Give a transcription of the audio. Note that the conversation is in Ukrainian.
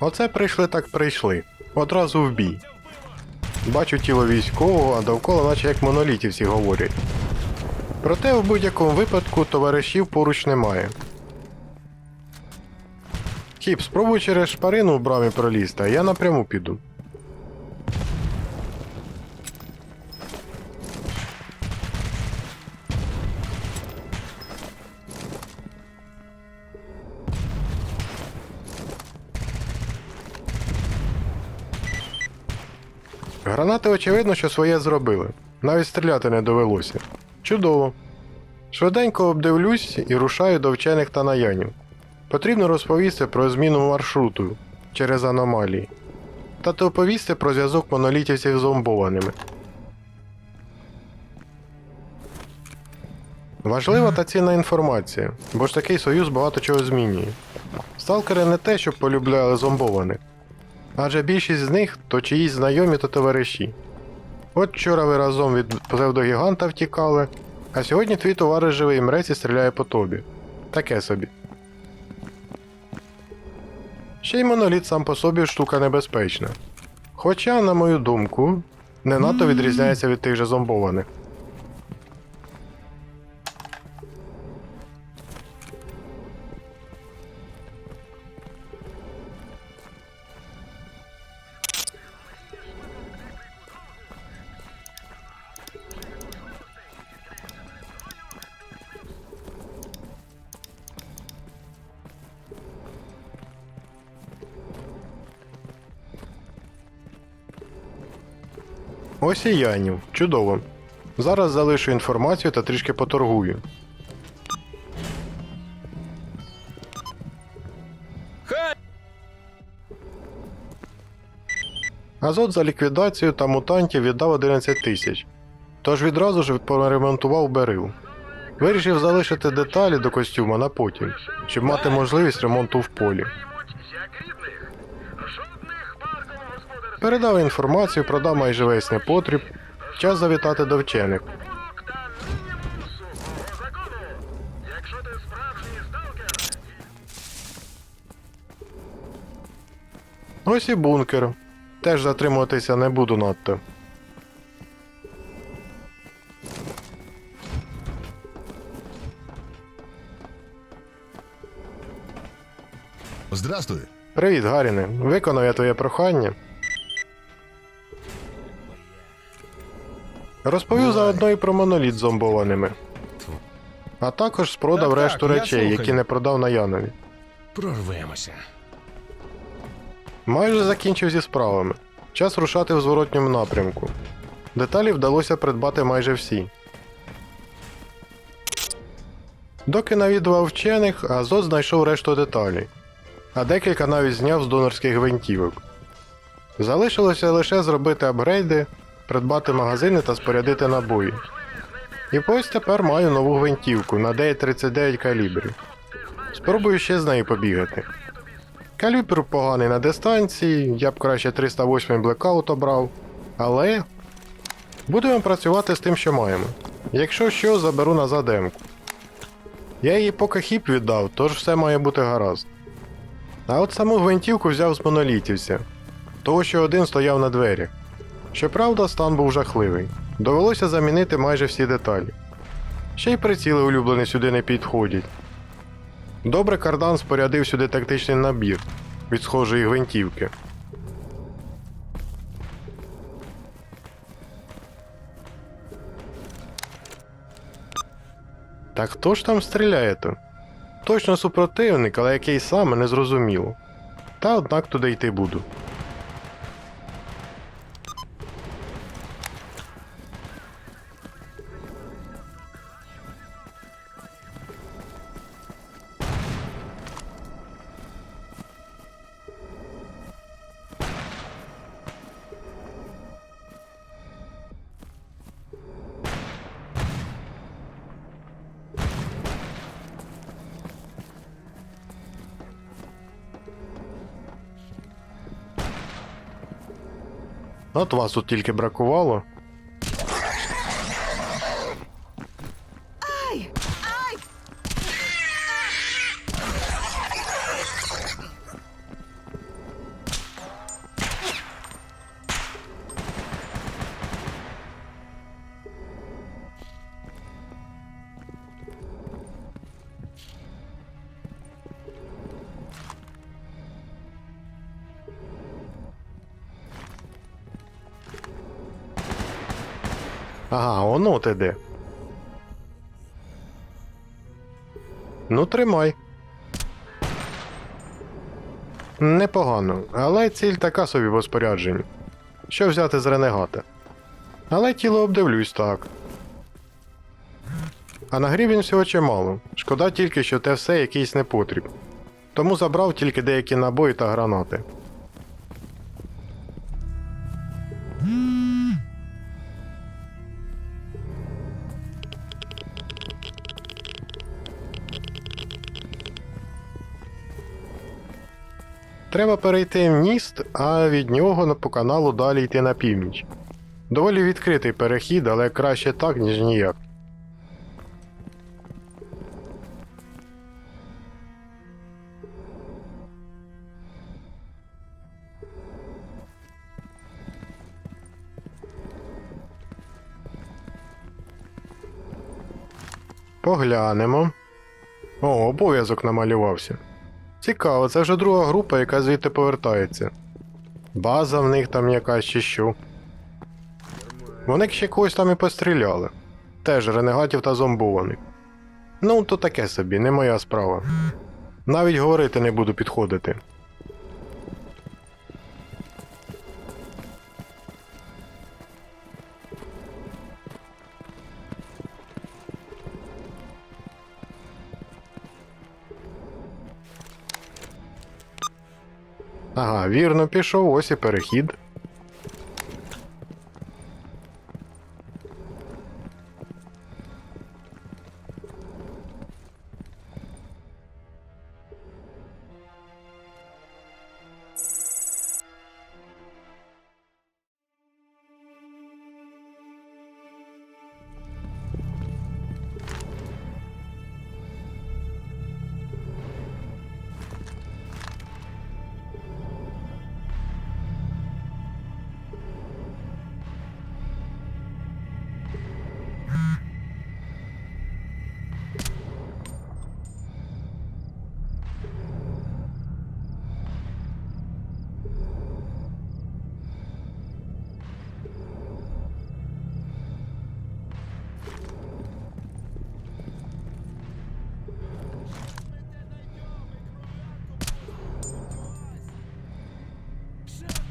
Оце прийшли так прийшли. Одразу в бій. Бачу тіло військового, а довкола наче як моноліті всі говорять. Проте в будь-якому випадку товаришів поруч немає. Хіп, спробуй через шпарину в брамі пролізти, а я напряму піду. Гранати, очевидно, що своє зробили. Навіть стріляти не довелося. Чудово. Швиденько обдивлюсь і рушаю до вчених та наянів. Потрібно розповісти про зміну маршруту через аномалії. Та то оповісти про зв'язок монолітівців з зомбованими. Важлива та цінна інформація, бо ж такий союз багато чого змінює. Сталкери не те, щоб полюбляли зомбованих, адже більшість з них то чиїсь знайомі та товариші. От вчора ви разом від псевдогіганта втікали, а сьогодні твій товариш живий мрець і стріляє по тобі. Таке собі. Ще й моноліт сам по собі штука небезпечна. Хоча, на мою думку, не надто відрізняється від тих же зомбованих. Ось і Янів. Чудово. Зараз залишу інформацію та трішки поторгую. Азот за ліквідацію та мутантів віддав 11 тисяч. Тож відразу ж поремонтував берил. Вирішив залишити деталі до костюма на потім, щоб мати можливість ремонту в полі. Передав інформацію, продав майже весь непотріб. Час завітати до вчених. Ось і бункер. Теж затримуватися не буду надто. Здравствуй. Привіт, Гаріне. Виконав я твоє прохання. Розповів заодно і про моноліт з зомбованими. А також спродав Так, так, решту я речей, слухаю. які не продав на Янові. Прорвемося. Майже закінчив зі справами. Час рушати в зворотньому напрямку. Деталі вдалося придбати майже всі. Доки навідував вчених, Азот знайшов решту деталей, а декілька навіть зняв з донорських гвинтівок. Залишилося лише зробити апгрейди, придбати магазини та спорядити набої. І ось тепер маю нову гвинтівку на 939 калібрів. Спробую ще з нею побігати. Калібр поганий на дистанції, я б краще 308 Blackout обрав. Але будемо працювати з тим, що маємо. Якщо що, заберу назад емку. Я її поки хіп віддав, тож все має бути гаразд. А от саму гвинтівку взяв з монолітівця, того що один стояв на дверях. Щоправда, стан був жахливий. Довелося замінити майже всі деталі. Ще й приціли улюблені сюди не підходять. Добре кардан спорядив сюди тактичний набір від схожої гвинтівки. Так хто ж там стріляє то? Точно супротивник, але який саме не зрозуміло. Та однак туди йти буду. От вас тут тільки бракувало. Ага, оно ти де. Ну, тримай. Непогано, але ціль така собі в розпорядженні. Що взяти з ренегата? Але тіло обдивлюсь так. А на грібінь всього чимало. Шкода тільки, що те все якийсь непотріб. Тому забрав тільки деякі набої та гранати. Треба перейти міст, а від нього по каналу далі йти на північ. Доволі відкритий перехід, але краще так, ніж ніяк. Поглянемо. О, обов'язок намалювався. Цікаво, це вже друга група, яка звідти повертається. База в них там якась чи що. Вони ще когось там і постріляли. Теж ренегатів та зомбованих. Ну, то таке собі, не моя справа. Навіть говорити не буду підходити. Ага, вірно пішов, ось і перехід. Shut